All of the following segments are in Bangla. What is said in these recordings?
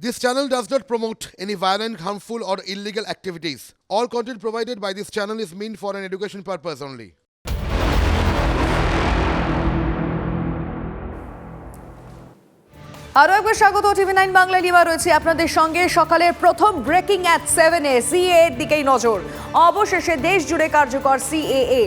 This channel does not promote any violent, harmful, or illegal activities. All content provided by this channel is meant for an education purpose only. আরও একবার স্বাগত টিভি নাইন বাংলা নিবা রয়েছে আপনাদের সঙ্গে সকালের প্রথম ব্রেকিং অ্যাট সেভেন সেভেনে সিএ এর দিকেই নজর অবশেষে দেশ জুড়ে কার্যকর সিএএ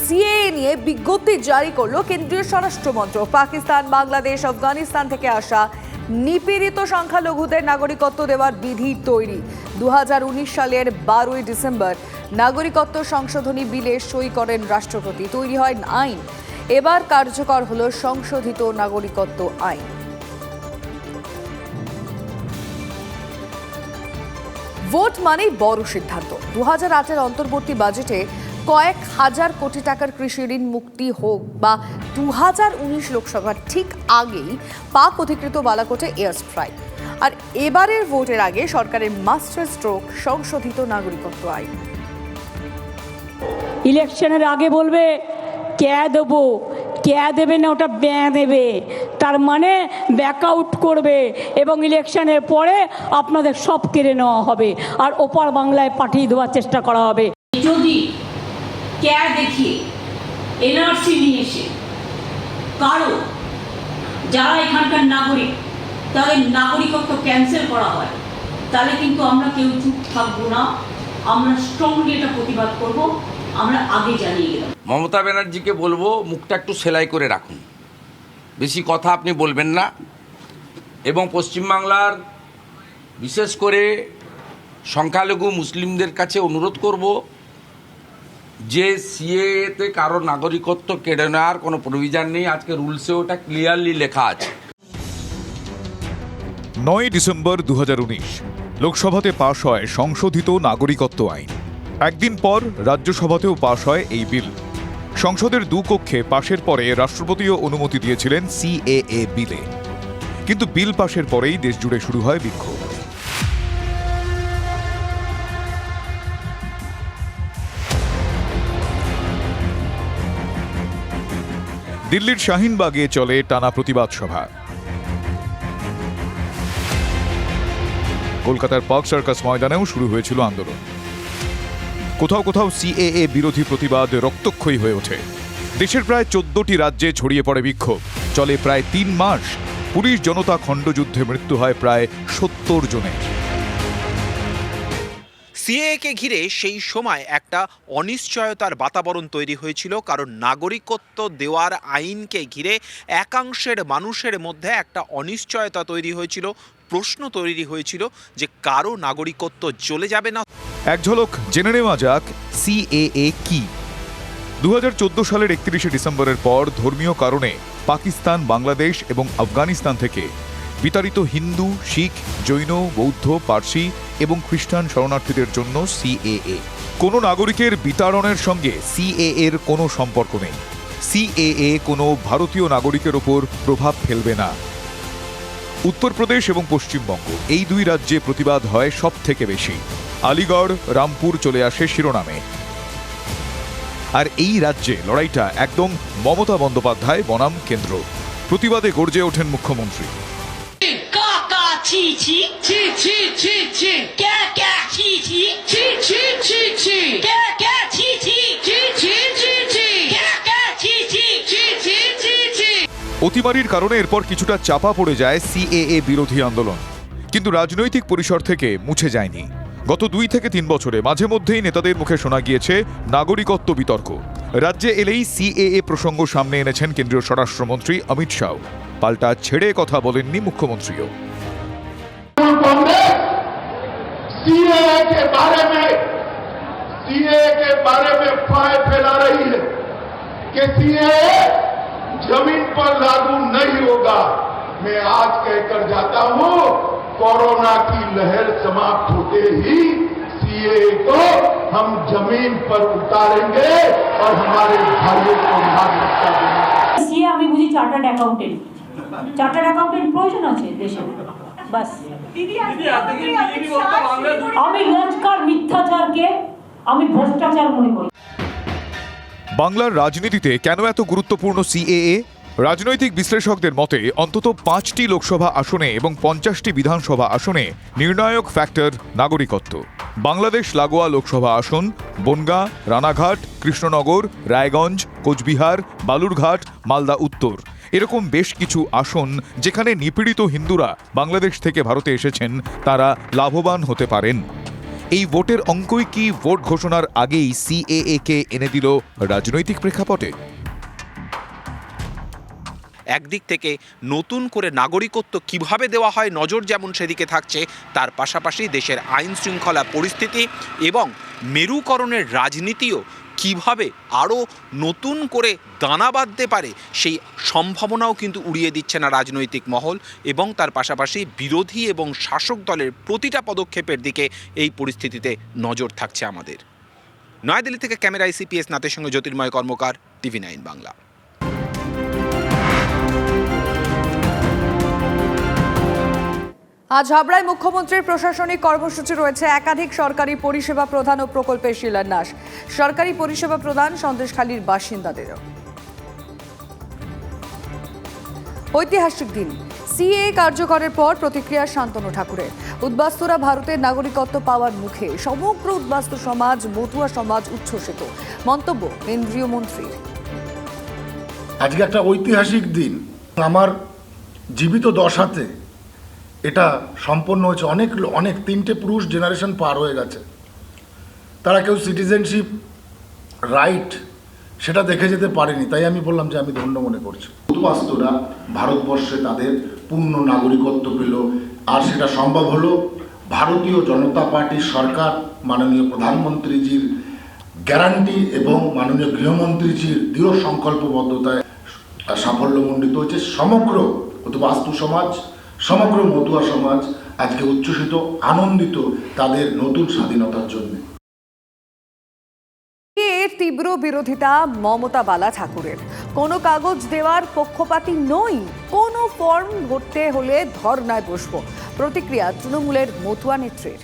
সিএ নিয়ে বিজ্ঞপ্তি জারি করল কেন্দ্রীয় স্বরাষ্ট্র মন্ত্রক পাকিস্তান বাংলাদেশ আফগানিস্তান থেকে আসা নিপীড়িত সংখ্যালঘুদের নাগরিকত্ব দেওয়ার বিধি তৈরি। দুই হাজার উনিশ সালের বারোই ডিসেম্বর নাগরিকত্ব সংশোধনী বিলে সই করেন রাষ্ট্রপতি। তৈরি হয় আইন। এবার কার্যকর হল সংশোধিত নাগরিকত্ব আইন। ভোট মানেই বড় সিদ্ধান্ত। দু হাজার আটের অন্তর্বর্তী বাজেটে কয়েক হাজার কোটি টাকার কৃষি ঋণ মুক্তি হোক বা দু হাজার উনিশ লোকসভার ঠিক আগেই পাক অধিকৃত বালাকোটে এয়ার স্ট্রাইক। আর এবারের ভোটের আগে সরকারের মাস্টার স্ট্রোক সংশোধিত নাগরিকত্ব আইন। ইলেকশনের আগে বলবে ক্যা দেবো? ক্যা দেবে না ওটা ব্যা দেবে। তার মানে ব্যাক আউট করবে এবং ইলেকশনের পরে আপনাদের সব কেড়ে নেওয়া হবে। আর ওপার বাংলায় পাঠিয়ে দেওয়ার চেষ্টা করা হবে। যদি ক্যা দেখিয়ে এনআরসি নিয়ে এসে কারও যারা এখানকার নাগরিক, তাদের নাগরিকত্ব ক্যান্সেল করা হয়, তাহলে কিন্তু আমরা কেউ চুপ থাকব না। আমরা স্ট্রংলি এটা প্রতিবাদ করব। আমরা আগে জানিয়ে গেলাম। মমতা ব্যানার্জিকে বলব, মুখটা একটু সেলাই করে রাখুন। বেশি কথা আপনি বলবেন না। এবং পশ্চিমবাংলার বিশেষ করে সংখ্যালঘু মুসলিমদের কাছে অনুরোধ করব যে সিএতে কারও নাগরিকত্ব কেড়ে নেওয়ার কোনো প্রভিজান নেই, আজকে রুলসে ওটা ক্লিয়ারলি লেখা আছে। নয় ডিসেম্বর দু হাজার উনিশ, লোকসভাতে পাশ হয় সংশোধিত নাগরিকত্ব আইন। একদিন পর রাজ্যসভাতেও পাশ হয় এই বিল। সংসদের দু কক্ষে পাশের পরে রাষ্ট্রপতিও অনুমতি দিয়েছিলেন সিএএ বিলে। কিন্তু বিল পাশের পরেই দেশজুড়ে শুরু হয় বিক্ষোভ। দিল্লির শাহিনবাগে চলে টানা প্রতিবাদ সভা। কলকাতার পার্ক সার্কাস ময়দানেও শুরু হয়েছিল আন্দোলন। কোথাও কোথাও সিএএ বিরোধী প্রতিবাদ রক্তক্ষয়ী হয়ে ওঠে। দেশের প্রায় চোদ্দটি রাজ্যে ছড়িয়ে পড়ে বিক্ষোভ। চলে প্রায় তিন মাস পুলিশ জনতা খণ্ডযুদ্ধে মৃত্যু হয় প্রায় সত্তর জনের। সিএকে ঘিরে সেই সময় একটা অনিশ্চয়তার বাতাবরণ তৈরি হয়েছিল, কারণ নাগরিকত্ব দেওয়ার আইনকে ঘিরে একাংশের মানুষের মধ্যে একটা অনিশ্চয়তা তৈরি হয়েছিল, প্রশ্ন তৈরি হয়েছিল যে কারও নাগরিকত্ব চলে যাবে না। এক ঝলক জেনে নেওয়া যাক সিএএ কি। দু হাজার চোদ্দ সালের একত্রিশে ডিসেম্বরের পর ধর্মীয় কারণে পাকিস্তান, বাংলাদেশ এবং আফগানিস্তান থেকে বিতাড়িত হিন্দু, শিখ, জৈন, বৌদ্ধ, পার্সি এবং খ্রিস্টান শরণার্থীদের জন্য সিএএ কোনো নাগরিকের বিতাড়নের সঙ্গে সিএএ এর কোনো সম্পর্ক নেই। সিএএ কোনো ভারতীয় নাগরিকের ওপর প্রভাব ফেলবে না। উত্তরপ্রদেশ এবং পশ্চিমবঙ্গ, এই দুই রাজ্যে প্রতিবাদ হয় সব থেকে বেশি। আলিগড়, রামপুর চলে আসে শিরোনামে। আর এই রাজ্যে লড়াইটা একদম মমতা বন্দ্যোপাধ্যায় বনাম কেন্দ্র। প্রতিবাদে গর্জে ওঠেন মুখ্যমন্ত্রী। ছি ছি ছি ছি ছি ছি ক্যা ক্যা ছি ছি ছি ছি ছি ছি ক্যা ক্যা ছি ছি ছি ছি ছি ছি ক্যা ক্যা ছি ছি ছি ছি ছি ছি অতিমারির কারণে এরপর কিছুটা চাপা পড়ে যায় সিএএ বিরোধী আন্দোলন। কিন্তু রাজনৈতিক পরিসর থেকে মুছে যায়নি। গত দুই থেকে তিন বছরে মাঝে মধ্যেই নেতাদের মুখে শোনা গিয়েছে নাগরিকত্ব বিতর্ক। রাজ্যে এলেই সিএএ প্রসঙ্গ সামনে এনেছেন কেন্দ্রীয় স্বরাষ্ট্রমন্ত্রী অমিত শাহ। পাল্টা ছেড়ে কথা বলেননি মুখ্যমন্ত্রীও। सीए के बारे में सीए के बारे में फाय फैला रही है कि सीए जमीन पर लागू नहीं होगा मैं आज कहकर जाता हूं कोरोना की लहर समाप्त होते ही सीए को हम जमीन पर उतारेंगे और हमारे भाइयों को नागरिकता देंगे সি আমি বুঝি চার্টার্ড অ্যাকাউন্টেন্ট চার্টার্ড অ্যাকাউন্টেন্ট প্রয়োজন আছে দেশে বাস আমি রোজকার মিথ্যাচারকে আমি ভ্রষ্টাচার মনে করি। বাংলার রাজনীতিতে কেন এত গুরুত্বপূর্ণ সিএএ? রাজনৈতিক বিশ্লেষকদের মতে অন্তত পাঁচটি লোকসভা আসনে এবং পঞ্চাশটি বিধানসভা আসনে নির্ণায়ক ফ্যাক্টর নাগরিকত্ব। বাংলাদেশ লাগোয়া লোকসভা আসন বনগাঁ রানাঘাট কৃষ্ণনগর রায়গঞ্জ কোচবিহার বালুরঘাট মালদা উত্তর। এরকম বেশ কিছু আসন যেখানে নিপীড়িত হিন্দুরা বাংলাদেশ থেকে ভারতে এসেছেন, তারা লাভবান হতে পারেন। এই ভোটের অঙ্কই কি ভোট ঘোষণার আগেই সিএএ কে এনে দিল রাজনৈতিক প্রেক্ষাপটে? একদিক থেকে নতুন করে নাগরিকত্ব কীভাবে দেওয়া হয়, নজর যেমন সেদিকে থাকছে, তার পাশাপাশি দেশের আইন শৃঙ্খলা পরিস্থিতি এবং মেরুকরণের রাজনীতিও কীভাবে আরও নতুন করে দানা বাঁধতে পারে, সেই সম্ভাবনাও কিন্তু উড়িয়ে দিচ্ছে না রাজনৈতিক মহল এবং তার পাশাপাশি বিরোধী এবং শাসক দলের প্রতিটা পদক্ষেপের দিকে এই পরিস্থিতিতে নজর থাকছে আমাদের। নয়াদিল্লি থেকে ক্যামেরা আইসিপিএস নাতের সঙ্গে জ্যোতির্ময় কর্মকার, টিভি নাইন বাংলা। আজ হাবড়ায় মুখ্যমন্ত্রীর প্রশাসনিক কর্মসূচি রয়েছে। একাধিক সরকারি পরিষেবা প্রদান ও প্রকল্পের শিলান্যাস। সরকারি পরিষেবা প্রদান সন্দেশখালীর বাসিন্দাদেরও। ঐতিহাসিক দিন। সিএ কার্যকরের পর প্রতিক্রিয়া শান্তনু ঠাকুরের। উদ্বাস্তুরা ভারতের নাগরিকত্ব পাওয়ার মুখে সমগ্র উদ্বাস্তু সমাজ, মতুয়া সমাজ উচ্ছ্বসিত। মন্তব্য কেন্দ্রীয় মন্ত্রীর। আজকে একটা ঐতিহাসিক দিন। আমার জীবিত দশাতে এটা সম্পন্ন হয়েছে। অনেক অনেক তিনটে পুরুষ জেনারেশন পার হয়ে গেছে। তারা কেউ সিটিজেনশিপ রাইট সেটা দেখে যেতে পারেনি। তাই আমি বললাম যে আমি ধন্য মনে করছি। উদ্বাস্তুরা ভারতবর্ষে তাদের পূর্ণ নাগরিকত্ব পেল। আর সেটা সম্ভব হলো ভারতীয় জনতা পার্টির সরকার, মাননীয় প্রধানমন্ত্রীজির গ্যারান্টি এবং মাননীয় গৃহমন্ত্রীজির দৃঢ় সংকল্পবদ্ধতায় সাফল্যমণ্ডিত হয়েছে সমগ্র বাস্তু সমাজ সমগ্র মতুয়া সমাজ আজকে উচ্ছ্বসিত আনন্দিত তাদের নতুন স্বাধীনতার জন্য। এর তীব্র বিরোধিতা মমতা বালা ঠাকুরের। কোনো কাগজ দেওয়ার পক্ষপাতি নই কোনো ফর্ম ভরতে হলে ধর্নায় বসবো। প্রতিক্রিয়া তৃণমূলের মতুয়া নেত্রীর।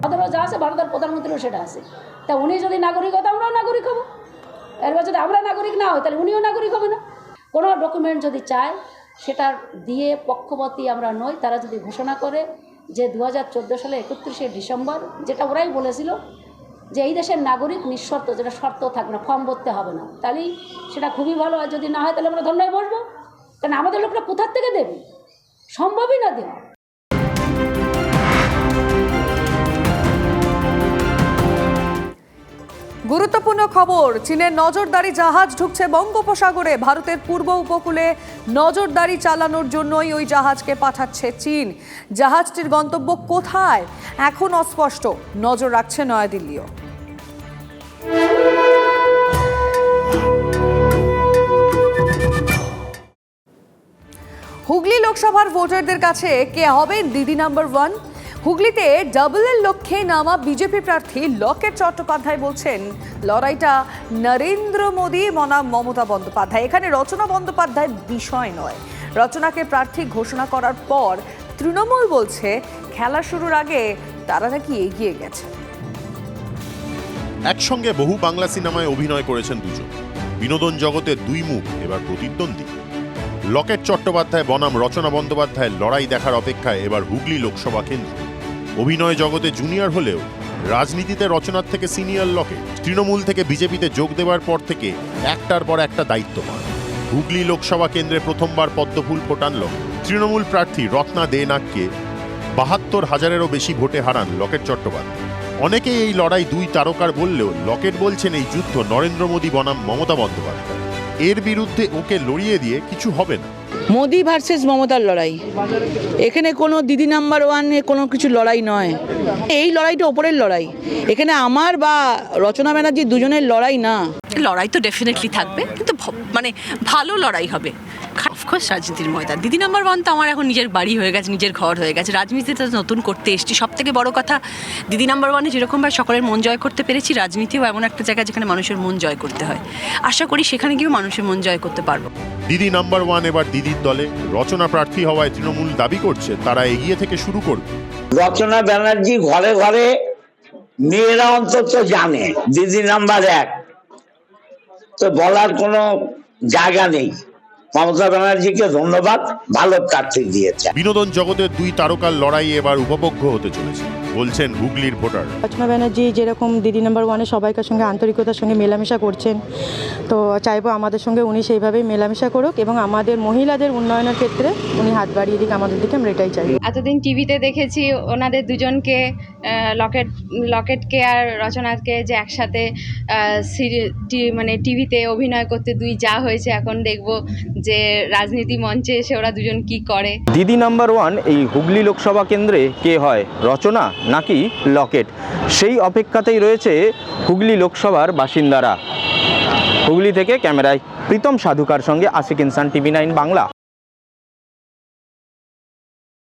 ভারতেরও যা আছে ভারতের প্রধানমন্ত্রীও সেটা আছে। তা উনি যদি নাগরিক হতো আমরাও নাগরিক হব। এরপর যদি আমরা নাগরিক না হই তাহলে উনিও নাগরিক হবে না। কোনো ডকুমেন্ট যদি চায় সেটা দিয়ে পক্ষপাতী আমরা নই, তারা যদি ঘোষণা করে যে দু হাজার চোদ্দ সালে একত্রিশে ডিসেম্বর, যেটা ওরাই বলেছিল যে এই দেশের নাগরিক নিঃশর্ত, যেটা শর্ত থাকবে না, ফর্ম ভরতে হবে না। তাহলেই সেটা খুবই ভালো, আর যদি না হয় তাহলে আমরা ধন্যবাদ বসবো। কেন আমাদের লোকরা কোথার থেকে দেবে? সম্ভবই না দেওয়া গুরুত্বপূর্ণ খবর, চীনের নজরদারি জাহাজ ঢুকছে বঙ্গোপসাগরে। ভারতের পূর্ব উপকূলে নজরদারি চালানোর জন্যই ওই জাহাজকে পাঠাচ্ছে চীন। জাহাজটির গন্তব্য কোথায়? এখন অস্পষ্ট। নজর রাখছে নয়াদিল্লিও। হুগলি লোকসভার ভোটারদের কাছে, কে হবেন দিদি নাম্বার ওয়ান? হুগলিতে ডাবলের লক্ষ্যে নামা বিজেপি প্রার্থী লকেট চট্টোপাধ্যায় বলছেন, লড়াইটা নরেন্দ্র মোদী বনাম মমতা বন্দ্যোপাধ্যায়। এখানে রচনা বন্দ্যোপাধ্যায়ের বিষয় নয়। রচনাকে প্রার্থী ঘোষণা করার পর তৃণমূল বলছে, খেলা শুরুর আগে তারা নাকি এগিয়ে গেছে। একসঙ্গে বহু বাংলা সিনেমায় অভিনয় করেছেন দুজন। বিনোদন জগতের দুই মুখ, এবার প্রতিদ্বন্দ্বী। লকেট চট্টোপাধ্যায় বনাম রচনা বন্দ্যোপাধ্যায়ের লড়াই দেখার অপেক্ষায় এবার হুগলি লোকসভা কেন্দ্র। অভিনয় জগতে জুনিয়র হলেও রাজনীতিতে রচনার থেকে সিনিয়র লকে তৃণমূল থেকে বিজেপিতে যোগ দেওয়ার পর থেকে একটার পর একটা দায়িত্ব পান হুগলি লোকসভা কেন্দ্রে প্রথমবার পদ্মফুল ফোটান লকেট তৃণমূল প্রার্থী রত্না দে নাককে বাহাত্তর হাজারেরও বেশি ভোটে হারান লকেট চট্টোপাধ্যায়। অনেকেই এই লড়াই দুই তারকার বললেও লকেট বলছেন এই যুদ্ধ নরেন্দ্র মোদী বনাম মমতা বন্দ্যোপাধ্যায়। এর বিরুদ্ধে ওকে লড়িয়ে দিয়ে কিছু হবে না। মোদি ভার্সেস মমতার লড়াই। এখানে কোনো দিদি নাম্বার ওয়ানে কোনো কিছু লড়াই নয়। এই লড়াইটা ওপরের লড়াই। এখানে আমার বা রচনা ব্যানার্জির দুজনের লড়াই না। লড়াই তো ডেফিনেটলি থাকবে কিন্তু ভ- মানে ভালো লড়াই হবে। অফকোর্স রাজনীতির ময়দান। দিদি নাম্বার ওয়ান তো আমার এখন নিজের বাড়ি হয়ে গেছে নিজের ঘর হয়ে গেছে। রাজনীতিতে তো নতুন করতে এসেছি। সব থেকে বড় কথা দিদি নাম্বার ওয়ানে যেরকমভাবে সকলের মন জয় করতে পেরেছি রাজনীতিও এমন একটা জায়গা যেখানে মানুষের মন জয় করতে হয়। আশা করি সেখানে গিয়েও মানুষের মন জয় করতে পারব। দিদি নাম্বার ওয়ান এবার দিদির দলে। রচনা প্রার্থী হওয়ায় তৃণমূল দাবি করছে তারা এগিয়ে থেকে শুরু করবে। রচনা ব্যানার্জি ঘরে ঘরে মেয়েরা অন্তত জানে দিদি নাম্বার এক। তো বলার কোনো জায়গা নেই। মমতা ব্যানার্জিকে ধন্যবাদ, ভালো প্রার্থী দিয়েছে। বিনোদন জগতের দুই তারকার লড়াই এবার উপভোগ্য হতে চলেছে। বলছেন হুগলির ভোটার। রচনা ব্যানার্জি যেরকম দিদি নাম্বার ওয়ানে সবাইকার সঙ্গে আন্তরিকতার সঙ্গে মেলামেশা করছেন। তো চাইব আমাদের সঙ্গে উনি সেইভাবেই মেলামেশা করুক এবং আমাদের মহিলাদের উন্নয়নের ক্ষেত্রে উনি হাত বাড়িয়ে দিক আমাদের দিকে আমরা এটাই চাই। এতদিন টিভিতে দেখেছি ওনাদের দুজনকে লকেট লকেটকে আর রচনাকে যে একসাথে মানে টিভিতে অভিনয় করতে দুই যা হয়েছে এখন দেখব যে রাজনীতি মঞ্চে এসে ওরা দুজন কি করে। দিদি নাম্বার ওয়ান এই হুগলি লোকসভা কেন্দ্রে কে হয়? রচনা নাকি লকেট? সেই অপেক্ষাতেই রয়েছে হুগলি লোকসভার বাসিন্দারা। হুগলি থেকে ক্যামেরায় প্রীতম সাধুকার সঙ্গে আশিক ইনসান, টিভি নাইন বাংলা।